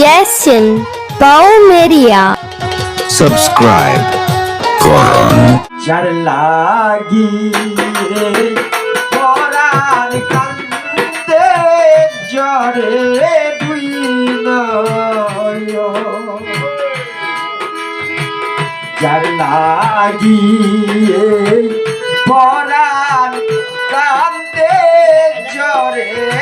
Yasin বাউমেরিয়া subscribe করুন যার লাগি রে পরাণ কান্দে জরে দুই নয়ন। যার লাগি রে পরাণ কান্দে জরে দুই নয়ন।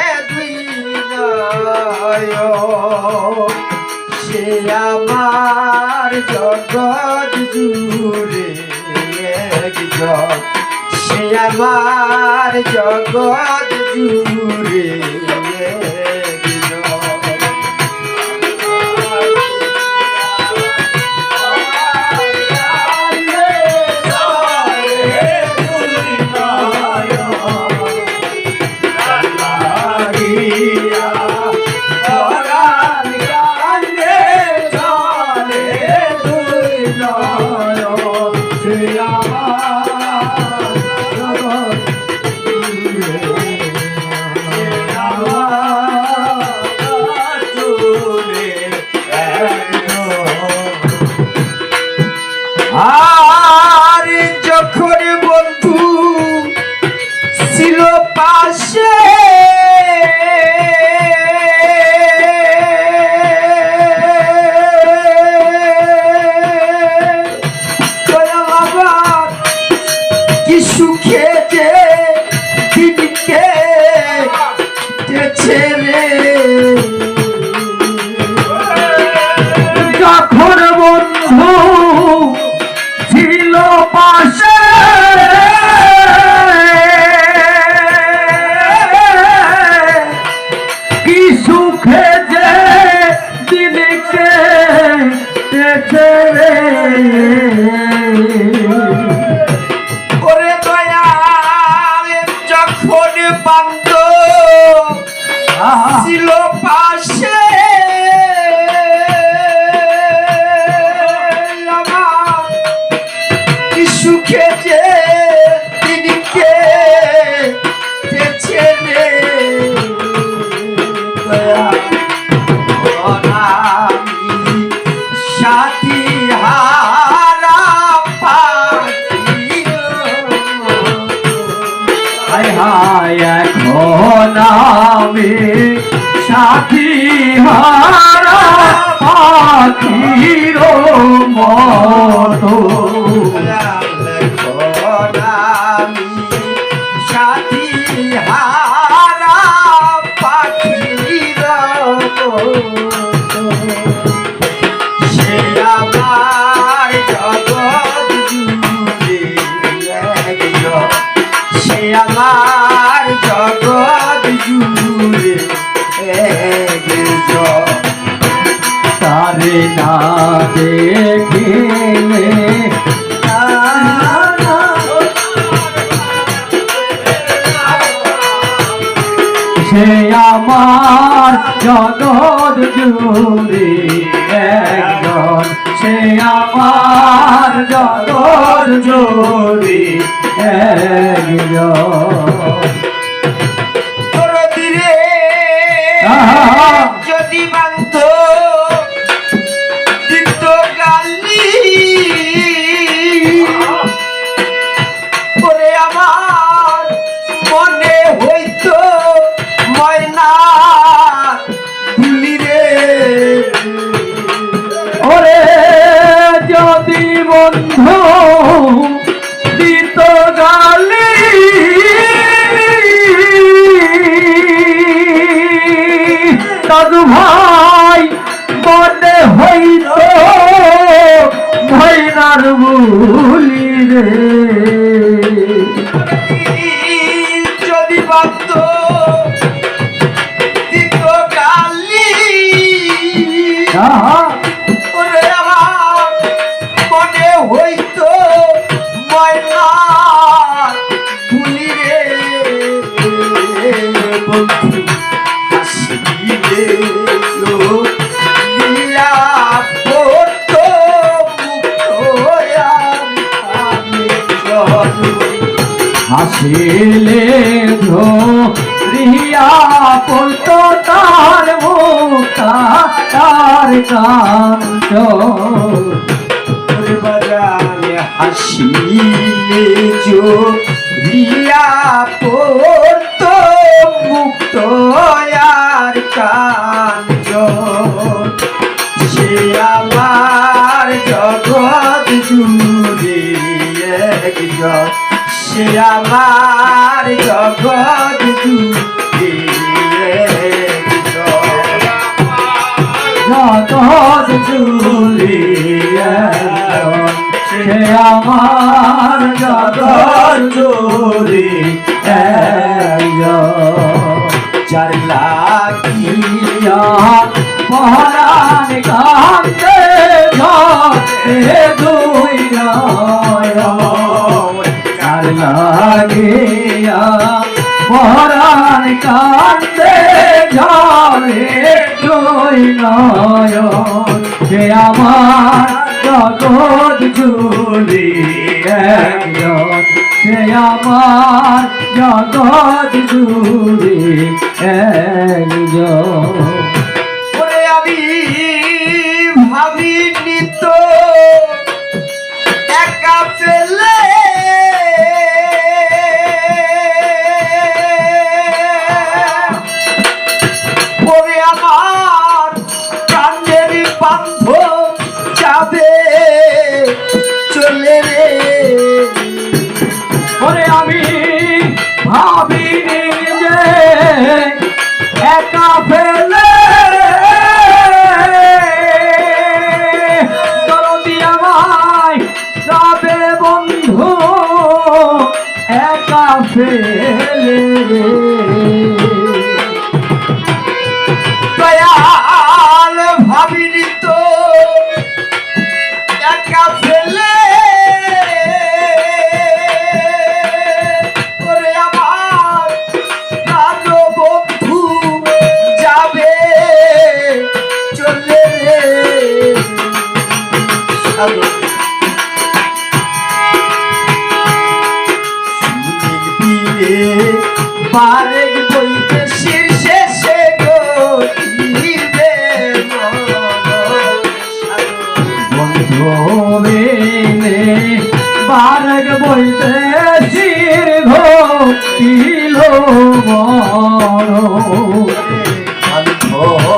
সে আমার জগৎ জুড়ে একজন সে আমার জগৎ জুড়ে এখন আমি সাথী হারা একজন সে আমার জগৎ জুড়ে তারে না দেখিলে সে আমার জগৎ জুড়ে একজন সে আমার জগৎ জোরি। যদি বান্ত দাদু ভাই মনে হইল ভৈরার বুলি রে। যদি বান্ত দিত হাসিলে রিয়া পড়তো তার মুখা ওরে বাজারে হাসিলে রিয়া পড়তো মুক্ত আর কাঞ্চন সে আমার একজন। যার লাগিয়া মহারান কান্দে ঝরে দুই কার লাগিয়া মহারান কান্দে ঝরে দুই নয়ন সে আমার জগৎ জুড়ে একজন সে আমার জগৎ জুড়ে একজন আমি ভাবি নিত একা ফেলে সাধু সুনীল বইতে শীর্ষে সে বারগ বলতে দীর্ঘ কিল এই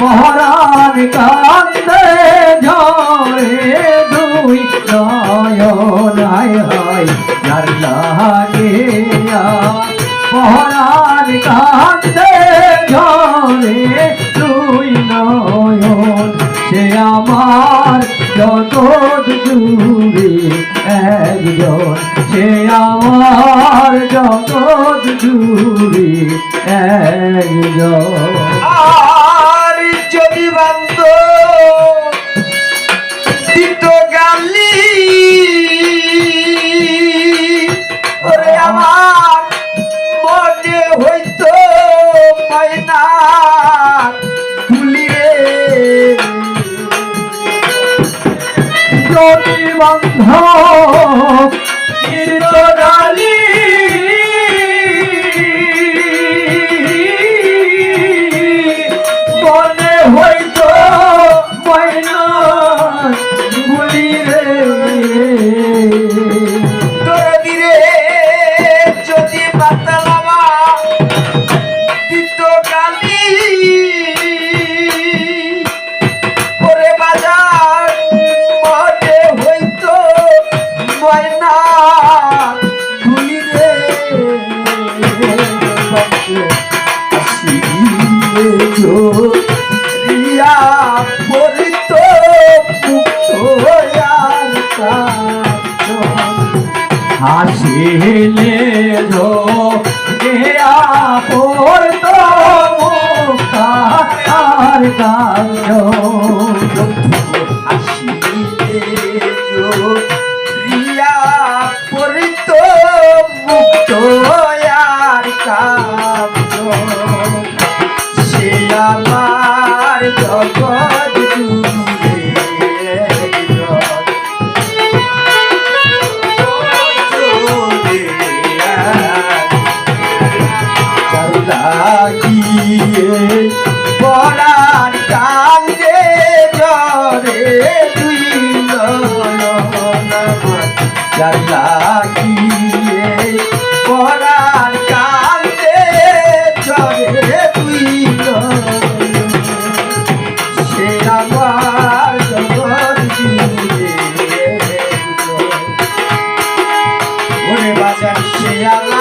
পহরার কান্দে ঝরে দুই নয়ন হায়। যার লাগিয়া পহরার কান্দে ঝরে দুই নয়ন। সে আমার জুড়ে একজন সে আমার জগৎ জুড়ে একজন। হাসিলে ধো দেয়া পড়তো মুখার কাঞ্চন। আসিলে জো রিয়া পরিত মুক্ত আর কাঞ্চন তুই লাগিয়ে পরাণ কান্দে জরে তুই সে আমার ওরে বাজার সে আমার